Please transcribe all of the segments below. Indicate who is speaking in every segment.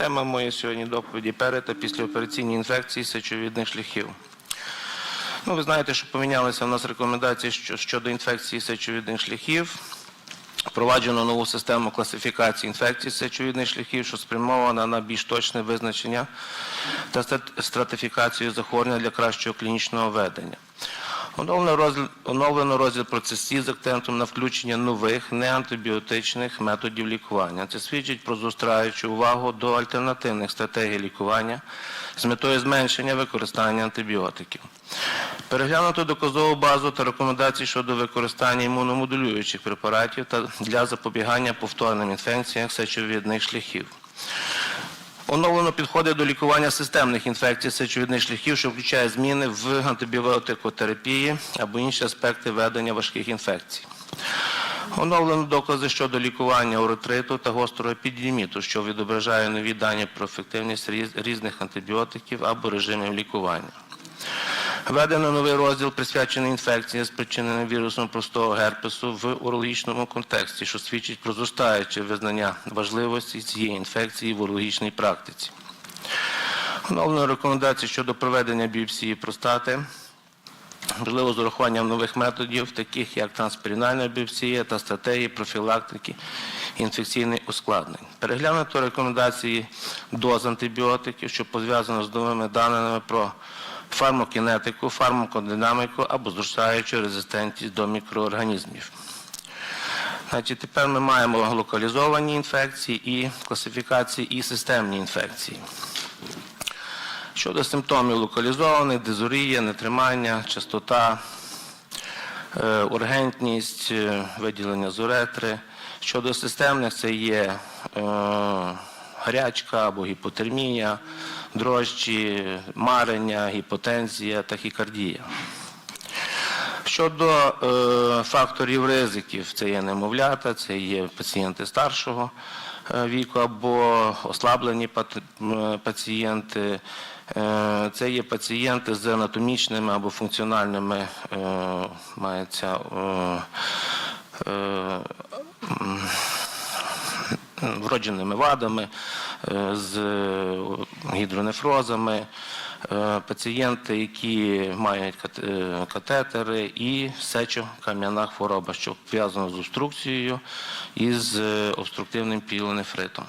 Speaker 1: Тема моєї сьогодні доповіді перед та післяопераційні інфекції сечовідних шляхів. Ну, ви знаєте, що помінялися в нас рекомендації щодо інфекції сечовідних шляхів. Впроваджено нову систему класифікації інфекцій сечовідних шляхів, що спрямована на більш точне визначення та стратифікацію захворювання для кращого клінічного ведення. Оновлено розділ, оновлено процесів з акцентом на включення нових неантибіотичних методів лікування. Це свідчить про зростаючу увагу до альтернативних стратегій лікування з метою зменшення використання антибіотиків. Переглянуто доказову базу та рекомендації щодо використання імуномодулюючих препаратів та для запобігання повторним інфекціям сечовідних шляхів. Оновлено підходи до лікування системних інфекцій сечовідних шляхів, що включає зміни в антибіотикотерапії або інші аспекти ведення важких інфекцій. Оновлено докази щодо лікування уретриту та гострого епідеміту, що відображає нові дані про ефективність різних антибіотиків або режимів лікування. Введено новий розділ присвячений інфекції, спричиненим вірусом простого герпесу в урологічному контексті, що свідчить про зростаюче визнання важливості цієї інфекції в урологічній практиці. Оновлено рекомендації щодо проведення біопсії простати, можливо, з урахуванням нових методів, таких як трансперинальна біопсія та стратегії профілактики інфекційних ускладнень. Переглянуто рекомендації доз антибіотиків, що пов'язано з новими даними про фармакінетику, фармакодинаміку або зростаючу резистентність до мікроорганізмів. Значить, тепер ми маємо локалізовані інфекції і класифікації і системні інфекції. Щодо симптомів локалізованих, дизурія, нетримання, частота, е, ургентність, е, виділення з уретри. Щодо системних, це є е, гарячка або гіпотермія, дрожчі, марення, гіпотензія, тахікардія. Щодо е, факторів ризиків, це є немовлята, це є пацієнти старшого е, віку або ослаблені пацієнти, е, це є пацієнти з анатомічними або функціональними е, мається, е, е, вродженими вадами, з е, гідронефрозами, е, пацієнти, які мають е, катетери і сечокам'яна хвороба, що пов'язана з обструкцією і з е, обструктивним пілонефритом.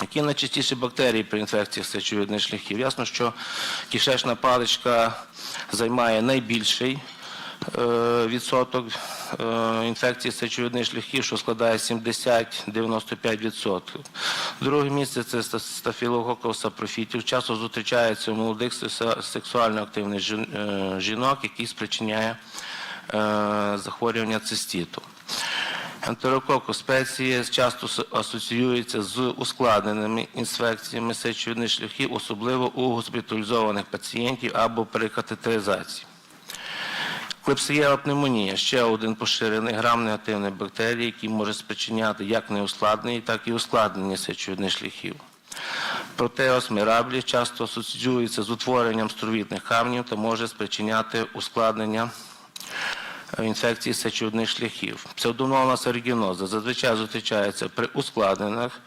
Speaker 1: Які найчастіші бактерії при інфекціях сечовидних шляхів? Ясно, що кишечна паличка займає найбільший е, відсоток е, інфекцій сечовидних шляхів, що складає 70-95%. Друге місце це ста- стафілококус сапрофітів. Часто зустрічається у молодих сексуально активних е, жінок, який спричиняє е, захворювання цистіту. Ентерококус спеції часто асоціюється з ускладненими інфекціями сечовидних шляхів, особливо у госпіталізованих пацієнтів або при катетеризації. Клепсієва пневмонія ще один поширений грам негативної бактерії, який може спричиняти як неускладнені, так і ускладнені сечовидних шляхів. Протеос мираблі часто асоціюється з утворенням стровітних камнів та може спричиняти ускладнення е, інфекції сечовидних шляхів. Псевдомонас оригіноза зазвичай зустрічається при ускладнених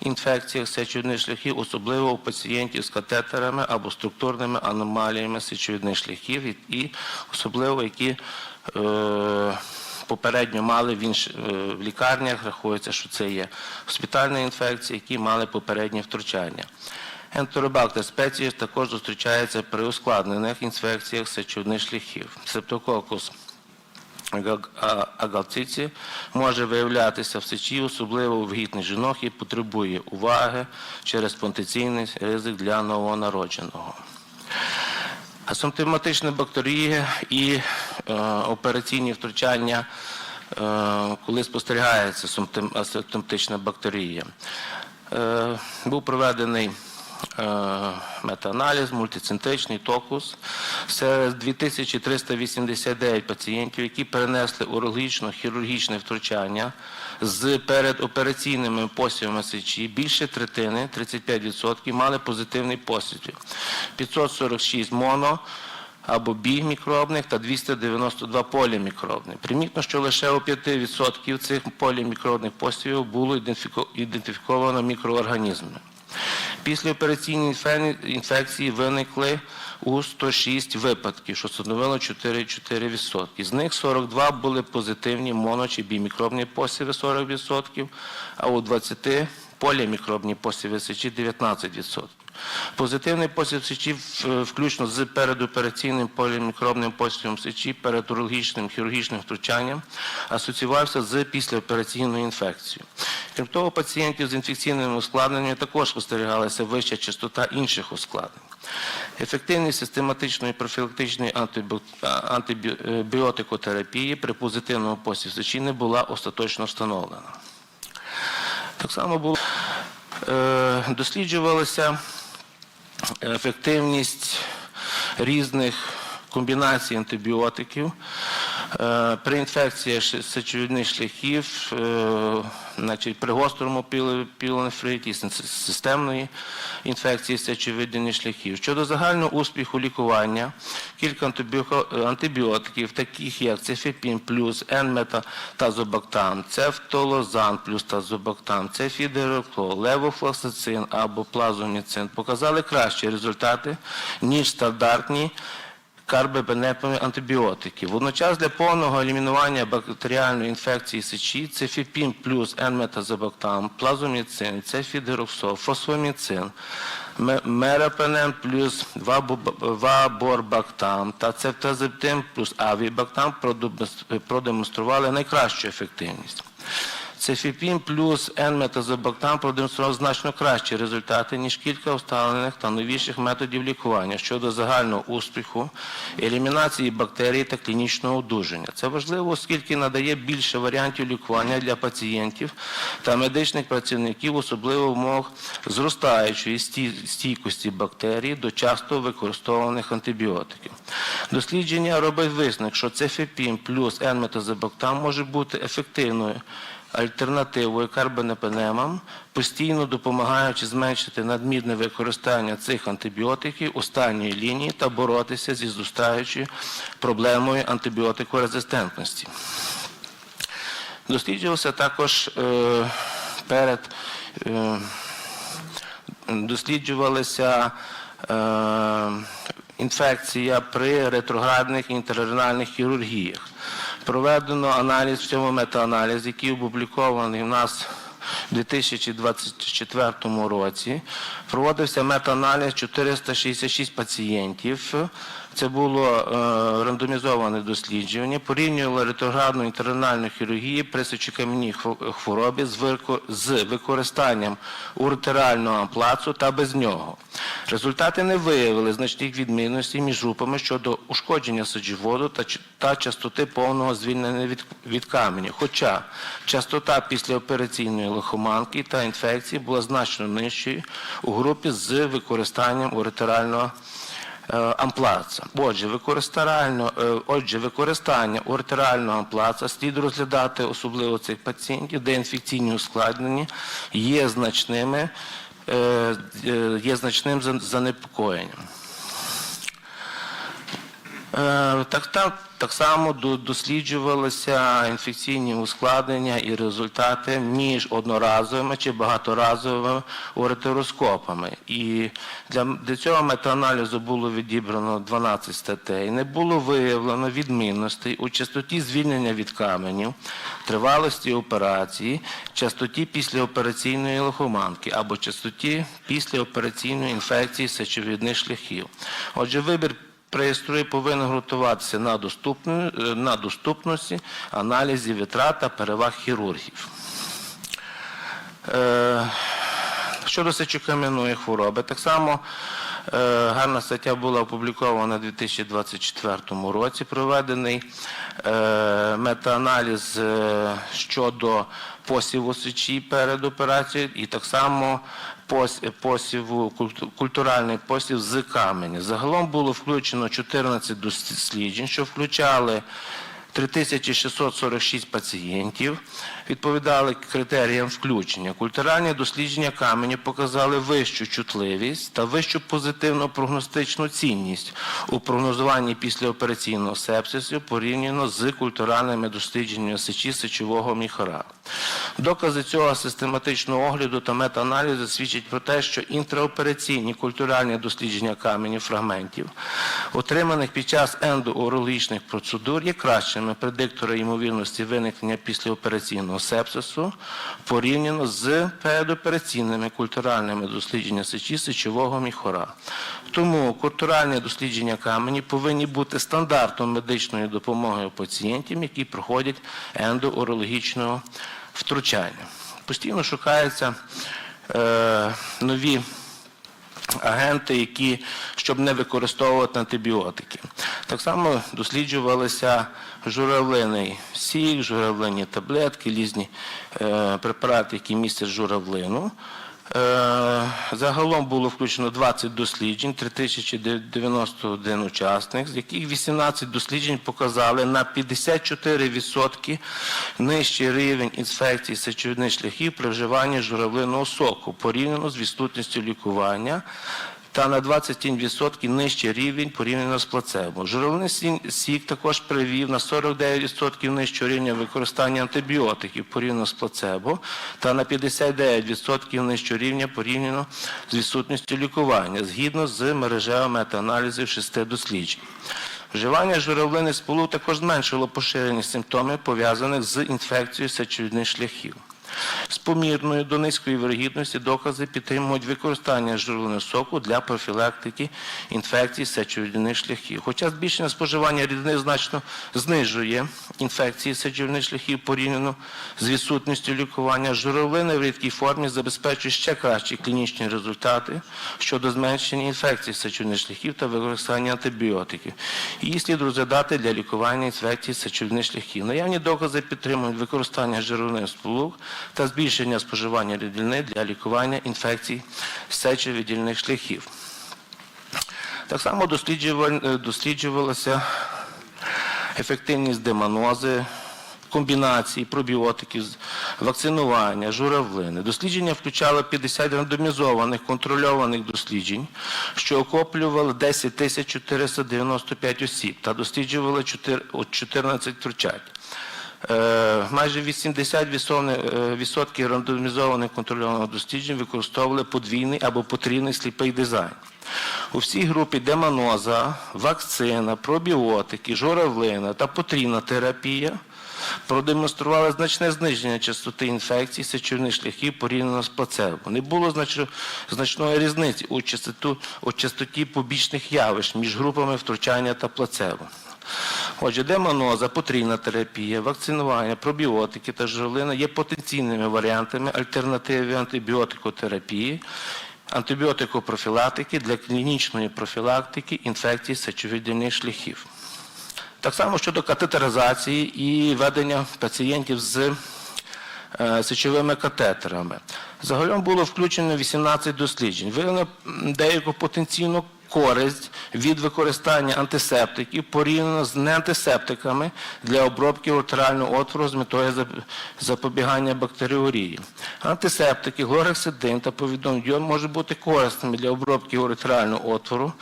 Speaker 1: інфекціях сечовидних шляхів, особливо у пацієнтів з катетерами або структурними аномаліями сечовидних шляхів, і, особливо які е, попередньо мали в, інш, е, в лікарнях, рахується, що це є госпітальні інфекції, які мали попереднє втручання. Ентеробактер спеції також зустрічається при ускладнених інфекціях сечовидних шляхів. Септококус ага- може виявлятися в сечі, особливо в гідних жінок і потребує уваги через потенційний ризик для новонародженого. Асимптоматична бактерія і е, операційні втручання, е, коли спостерігається симптом- асимптоматична бактерія. Е, був проведений метааналіз, мультицентричний токус серед 2389 пацієнтів, які перенесли урологічно-хірургічне втручання з передопераційними посівами сечі. Більше третини, 35%, мали позитивний посів. 546 моно або біг мікробних та 292 полімікробних. Примітно, що лише у 5% цих полімікробних посівів було ідентифіковано мікроорганізми. Післяопераційні інфе- інфекції виникли у 106 випадків, що становило 4,4%. З них 42 були позитивні моно- чи бімікробні посіви 40%, а у 20 полімікробні посіви сечі 19%. Позитивний посів сечі, включно з передопераційним полімікробним посівом сечі перед урологічним хірургічним втручанням, асоціювався з післяопераційною інфекцією. Крім того, пацієнтів з інфекційними ускладненнями також спостерігалася вища частота інших ускладнень. Ефективність систематичної профілактичної антибіотикотерапії при позитивному посіві сечі не була остаточно встановлена. Так само було е, досліджувалася ефективність різних комбінацій антибіотиків. Е, При інфекції сечовідних шляхів, е, при гострому піло- пілонефриті, системної інфекції сечовидних шляхів. Щодо загального успіху лікування, кілька антибіотиків, таких як цефепін плюс, енметатазобактам, цефтолозан плюс тазобактам, цефідероклол, левофлоксацин або плазоміцин, показали кращі результати, ніж стандартні карбебенепові антибіотики. Водночас для повного елімінування бактеріальної інфекції сечі цефіпін плюс енметазобактам, плазоміцин, цефідероксол, фосфоміцин, ме- мерапенем плюс ваборбактам та цефтазептин плюс авібактам продемонстрували найкращу ефективність. Цефіпін плюс N-метазобактам продемонстрував значно кращі результати, ніж кілька усталених та новіших методів лікування щодо загального успіху, елімінації бактерій та клінічного одужання. Це важливо, оскільки надає більше варіантів лікування для пацієнтів та медичних працівників, особливо в умовах зростаючої стійкості бактерій до часто використовуваних антибіотиків. Дослідження робить висновок, що цефепін плюс N-метазобактам може бути ефективною альтернативою карбонепенемам, постійно допомагаючи зменшити надмірне використання цих антибіотиків у останньої лінії та боротися зі зростаючою проблемою антибіотикорезистентності. Досліджувався також е, перед е, досліджувалася е, інфекція при ретроградних інтерренальних хірургіях. Проведено аналіз в цьому метааналіз, який опублікований у нас у 2024 році. Проводився метааналіз 466 пацієнтів. Це було е, рандомізоване дослідження, порівнювало ретроградну інтернальну хірургію при сечокам'яній хворобі з, використанням уретерального амплацу та без нього. Результати не виявили значних відмінностей між групами щодо ушкодження сечоводу та, частоти повного звільнення від каменю. Хоча частота післяопераційної лихоманки та інфекції була значно нижчою у групі з використанням уретерального е, амплаца. Отже, використання, е, отже, використання уретерального амплаца слід розглядати особливо цих пацієнтів, де інфекційні ускладнення є значними, е, є значним занепокоєнням. Так, так, так само досліджувалися інфекційні ускладнення і результати між одноразовими чи багаторазовими уретероскопами. І для, для цього метааналізу було відібрано 12 статей. Не було виявлено відмінностей у частоті звільнення від каменів, тривалості операції, частоті післяопераційної лихоманки або частоті післяопераційної інфекції сечовідних шляхів. Отже, вибір Пристрої повинен ґрунтуватися на, е, на доступності, аналізі витрат та переваг хірургів. Е, Щодо сечокам'яної хвороби, так само е, гарна стаття була опублікована у 2024 році. Проведений е, метааналіз щодо посіву сечі перед операцією і так само посіву, культуральних посів з каменя. Загалом було включено 14 досліджень, що включали 3646 пацієнтів. Відповідали критеріям включення. Культуральні дослідження каменю показали вищу чутливість та вищу позитивну прогностичну цінність у прогнозуванні післяопераційного сепсису порівняно з культуральними дослідженнями сечі сечового міхора. Докази цього систематичного огляду та метааналізу свідчать про те, що інтраопераційні культуральні дослідження каменів фрагментів, отриманих під час ендоурологічних процедур, є кращими предикторами ймовірності виникнення післяопераційного сепсису порівняно з передопераційними культуральними дослідженнями сечі сечового міхора. Тому культуральні дослідження камені повинні бути стандартом медичної допомоги пацієнтам, які проходять ендоурологічного втручання. Постійно шукаються е, нові агенти, які, щоб не використовувати антибіотики. Так само досліджувалися журавлиний сік, журавлині таблетки, різні е, препарати, які містять журавлину. Е, Загалом було включено 20 досліджень, 3091 учасник, з яких 18 досліджень показали на 54% нижчий рівень інфекції сечовидних шляхів при вживанні журавлиного соку порівняно з відсутністю лікування та на 27% нижчий рівень порівняно з плацебо. Журавлиний сі- сік також привів на 49% нижчого рівня використання антибіотиків порівняно з плацебо та на 59% нижчого рівня порівняно з відсутністю лікування, згідно з мережевими метааналізів шести досліджень. Вживання журавлиних сполук також зменшило поширеність симптомів, пов'язаних з інфекцією сечовидних шляхів. З помірною до низької вирогідності докази підтримують використання журавлиного соку для профілактики інфекцій сечовидних шляхів. Хоча збільшення споживання рідини значно знижує інфекції сечовидних шляхів порівняно з відсутністю лікування, журавлини в рідкій формі забезпечують ще кращі клінічні результати щодо зменшення інфекцій сечовидних шляхів та використання антибіотиків. Її слід розглядати для лікування інфекцій сечовидних шляхів. Наявні докази підтримують використання жировних сполук та збільшення споживання рідини для лікування інфекцій сечовидільних шляхів. Так само е, досліджувалася ефективність деманози, комбінації пробіотиків, вакцинування, журавлини. Дослідження включало 50 рандомізованих контрольованих досліджень, що охоплювали 10 тисяч 495 осіб та досліджували 14 втручань. Е, Майже 80% відсовне- е, рандомізованих контрольованих досліджень використовували подвійний або потрійний сліпий дизайн. У всій групі деманоза, вакцина, пробіотики, журавлина та потрійна терапія продемонстрували значне зниження частоти інфекцій сечовних шляхів порівняно з плацебо. Не було значної різниці у частоті побічних явищ між групами втручання та плацебо. Отже, демоноза, потрійна терапія, вакцинування, пробіотики та журавлина є потенційними варіантами альтернативи антибіотикотерапії, антибіотикопрофілактики для клінічної профілактики інфекцій сечовидільних шляхів. Так само щодо катетеризації і ведення пацієнтів з е, сечовими катетерами. Загалом було включено 18 досліджень. Виявлено деяку потенційну користь від використання антисептиків порівняно з неантисептиками для обробки уретрального отвору з метою запобігання бактеріорії. Антисептики, глорексидин та повідомлення можуть бути корисними для обробки уретрального отвору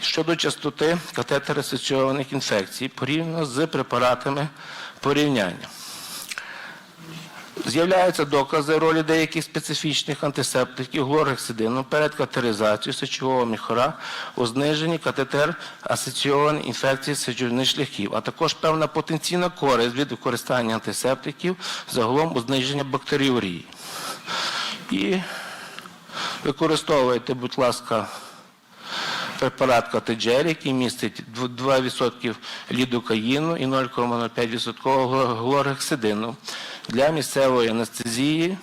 Speaker 1: щодо частоти катетерисоційованих інфекцій порівняно з препаратами порівняння. З'являються докази ролі деяких специфічних антисептиків глорексидину перед катеризацією сечового міхора у зниженні катетер асоційованих інфекцій сечовних шляхів, а також певна потенційна користь від використання антисептиків загалом у зниженні бактеріорії. І використовуйте, будь ласка, препарат Катеджер, який містить 2% лідокаїну і 0,05% глорексидину для місцевої анестезії,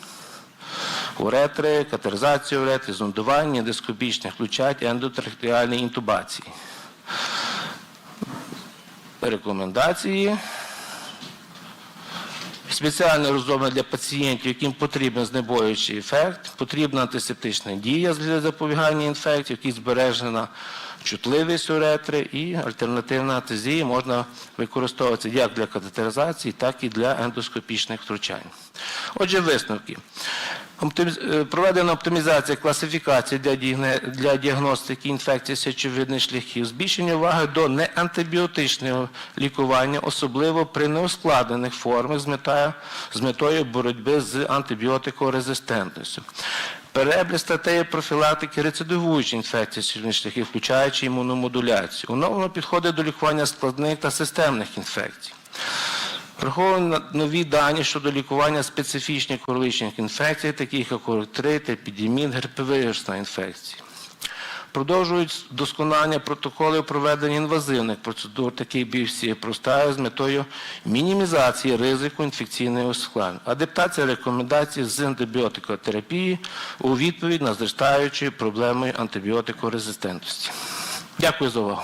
Speaker 1: уретри, катеризації уретри, зондування, дископічних включать ендотрахеальної інтубації. Рекомендації спеціально розроблена для пацієнтів, яким потрібен знеболюючий ефект, потрібна антисептична дія для запобігання інфекцій, в якій збережена чутливість уретри і альтернативна анестезія можна використовуватися як для катетеризації, так і для ендоскопічних втручань. Отже, висновки. Е, Проведена оптимізація класифікації для, діагностики інфекцій сечовидних шляхів, збільшення уваги до неантибіотичного лікування, особливо при неускладнених формах з метою боротьби з антибіотикорезистентністю. Перегляд статей профілактики рецидивуючих інфекцій сільних шляхів, включаючи імуномодуляцію. Оновлено підходи до лікування складних та системних інфекцій. Враховано нові дані щодо лікування специфічних королічних інфекцій, таких як оректрит, епідемін, герпевірусна інфекція. Продовжують досконання протоколів проведення інвазивних процедур, таких біопсії простаю з метою мінімізації ризику інфекційної ускладнення. Адаптація рекомендацій з антибіотикотерапії у відповідь на зростаючі проблеми антибіотикорезистентності. Дякую за увагу.